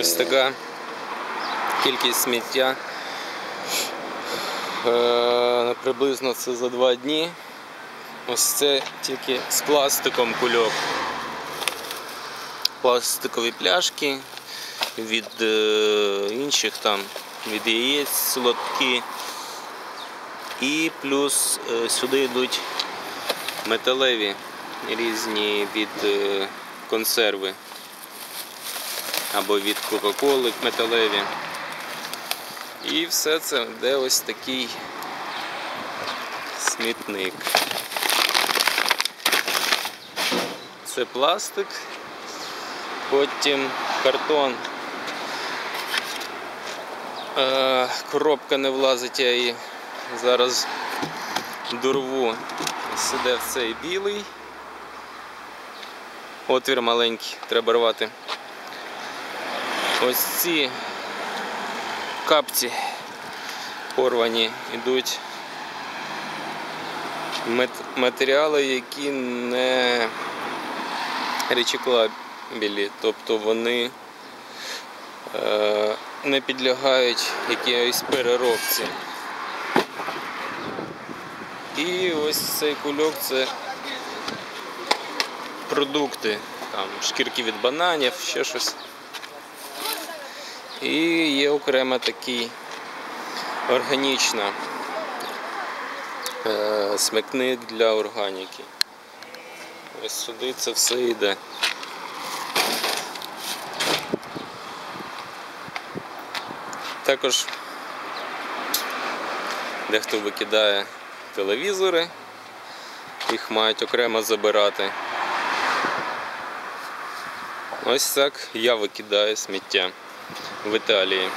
Ось така кількість сміття. Е, приблизно це за два дні. Ось це тільки з пластиком кульок. Пластикові пляшки від е, інших там, від яєць солодкі. І плюс е, сюди йдуть металеві різні від консерви або від Кока-Коли металеві. І все це де ось такий смітник. Це пластик, потім картон. Е, коробка не влазить, я її зараз дорву. Ось іде в цей білий. Отвір маленький, треба рвати. Ось ці капці порвані йдуть матеріали, які не речиклабілі, тобто вони е, не підлягають якійсь переробці. І ось цей кульок це продукти, там шкірки від бананів, ще щось. І є окремо такий органічна е, смикник для органіки. Ось сюди це все йде. Також дехто викидає телевізори, їх мають окремо забирати. Ось так я викидаю сміття в Італії.